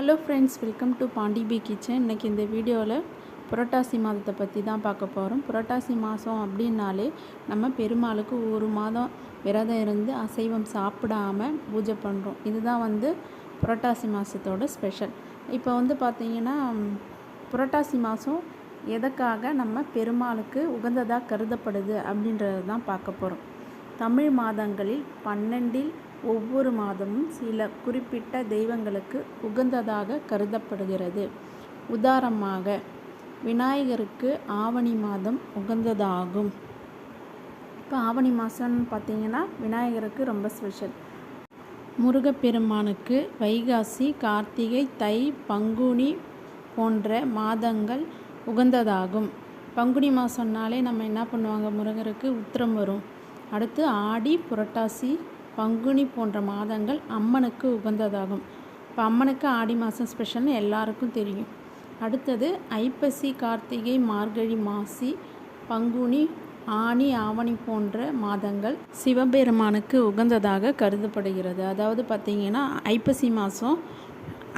Hello friends welcome to பாண்டிபி kitchen இன்றைக்கி இந்த வீடியோவில் புரட்டாசி மாதத்தை பற்றி தான் பார்க்க போகிறோம் புரட்டாசி மாதம் அப்படின்னாலே நம்ம பெருமாளுக்கு ஒரு மாதம் விரதம் இருந்து அசைவம் சாப்பிடாம பூஜை பண்ணுறோம் இதுதான் வந்து புரட்டாசி மாதத்தோட ஸ்பெஷல் இப்போ வந்து பார்த்திங்கன்னா புரட்டாசி மாதம் எதற்காக நம்ம பெருமாளுக்கு உகந்ததாக கருதப்படுது அப்படின்றது தான் பார்க்க போகிறோம் தமிழ் மாதங்களில் பன்னெண்டில் ஒவ்வொரு மாதமும் சில குறிப்பிட்ட தெய்வங்களுக்கு உகந்ததாக கருதப்படுகிறது. உதாரணமாக விநாயகருக்கு ஆவணி மாதம் உகந்ததாகும். இப்போ ஆவணி மாதம்னு பார்த்தீங்கன்னா விநாயகருக்கு ரொம்ப ஸ்பெஷல் முருகப்பெருமானுக்கு வைகாசி கார்த்திகை தை பங்குனி போன்ற மாதங்கள் உகந்ததாகும். பங்குனி மாதம்னாலே நம்ம என்ன பண்ணுவாங்க? முருகருக்கு உத்திரம் வரும். அடுத்து ஆடி புரட்டாசி பங்குனி போன்ற மாதங்கள் அம்மனுக்கு உகந்ததாகும். இப்போ அம்மனுக்கு ஆடி மாதம் ஸ்பெஷல்னு எல்லாருக்கும் தெரியும். அடுத்தது ஐப்பசி கார்த்திகை மார்கழி மாசி பங்குனி ஆனி ஆவணி போன்ற மாதங்கள் சிவபெருமானுக்கு உகந்ததாக கருதப்படுகிறது. அதாவது பார்த்திங்கன்னா ஐப்பசி மாதம்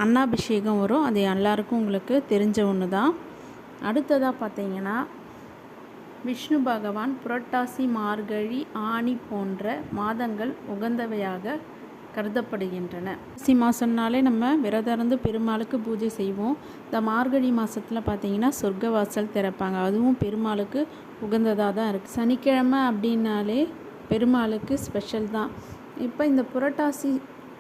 அன்னாபிஷேகம் வரும். அது எல்லாருக்கும் உங்களுக்கு தெரிஞ்ச ஒன்று தான் அடுத்ததாக பார்த்தீங்கன்னா விஷ்ணு பகவான் புரட்டாசி மார்கழி ஆணி போன்ற மாதங்கள் உகந்தவையாக கருதப்படுகின்றன. சி மாதம்னாலே நம்ம விரதம் இருந்து பெருமாளுக்கு பூஜை செய்வோம். இந்த மார்கழி மாதத்தில் பார்த்தீங்கன்னா சொர்க்க வாசல் திறப்பாங்க. அதுவும் பெருமாளுக்கு உகந்ததாக தான் இருக்குது சனிக்கிழமை அப்படின்னாலே பெருமாளுக்கு ஸ்பெஷல் தான். இப்போ இந்த புரட்டாசி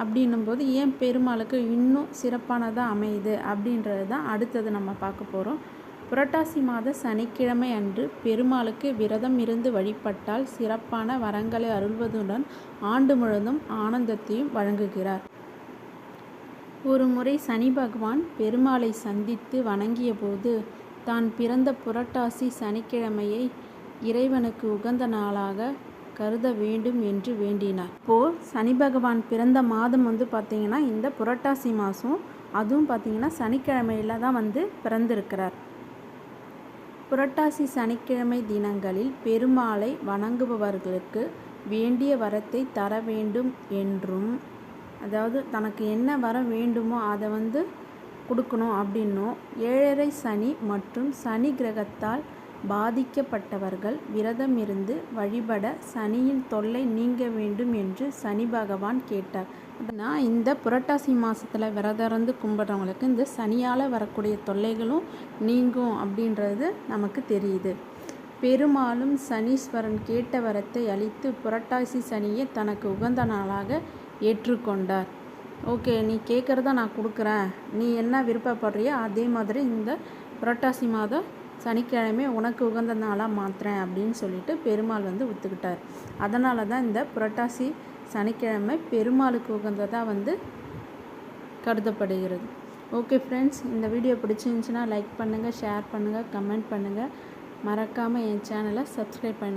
அப்படின்னும்போது ஏன் பெருமாளுக்கு இன்னும் சிறப்பானதாக அமையுது அப்படின்றது தான் அடுத்தது நம்ம பார்க்க போகிறோம் புரட்டாசி மாத சனிக்கிழமை அன்று பெருமாளுக்கு விரதம் இருந்து வழிபட்டால் சிறப்பான வரங்களை அருள்வதுடன் ஆண்டு முழுவதும் ஆனந்தத்தையும் வழங்குகிறார். ஒரு முறை சனி பகவான் பெருமாளை சந்தித்து வணங்கிய போது தான் பிறந்த புரட்டாசி சனிக்கிழமையை இறைவனுக்கு உகந்த நாளாக கருத வேண்டும் என்று வேண்டினார். இப்போது சனி பகவான் பிறந்த மாதம் வந்து பார்த்திங்கன்னா இந்த புரட்டாசி மாதம் அதுவும் பார்த்திங்கன்னா சனிக்கிழமையில் தான் வந்து பிறந்திருக்கிறார். புரட்டாசி சனிக்கிழமை தினங்களில் பெருமாளை வணங்குபவர்களுக்கு வேண்டிய வரத்தை தர வேண்டும் என்றும் அதாவது தனக்கு என்ன வர வேண்டுமோ அதை வந்து கொடுக்கணும் அப்படின்னும் ஏழரை சனி மற்றும் சனி கிரகத்தால் பாதிக்கப்பட்டவர்கள் விரதம் இருந்து வழிபட சனியின் தொல்லை நீங்க வேண்டும் என்று சனி பகவான் கேட்டார். நான் இந்த புரட்டாசி மாதத்தில் விரதம் இருந்து கும்பிட்றவங்களுக்கு இந்த சனியால் வரக்கூடிய தொல்லைகளும் நீங்கும் அப்படின்றது நமக்கு தெரியுது. பெருமாளும் சனீஸ்வரன் கேட்ட வரத்தை அளித்து புரட்டாசி சனியை தனக்கு உகந்த நாளாக ஏற்றுக்கொண்டார். ஓகே நீ கேட்குறத நான் கொடுக்குறேன். நீ என்ன விருப்பப்படுறியோ அதே மாதிரி இந்த புரட்டாசி மாதம் சனிக்கிழமை உனக்கு உகந்த நாளாக மாற்றுறேன் அப்படின்னு சொல்லிட்டு பெருமாள் வந்து ஒத்துக்கிட்டார். அதனால தான் இந்த புரட்டாசி சனிக்கிழமை பெருமாளுக்கு உகந்ததாக வந்து கருதப்படுகிறது. ஓகே ஃப்ரெண்ட்ஸ் இந்த வீடியோ பிடிச்சிருந்துச்சின்னா லைக் பண்ணுங்கள் ஷேர் பண்ணுங்கள் கமெண்ட் பண்ணுங்கள் மறக்காமல் என் சேனலை சப்ஸ்கிரைப் பண்ணுங்கள்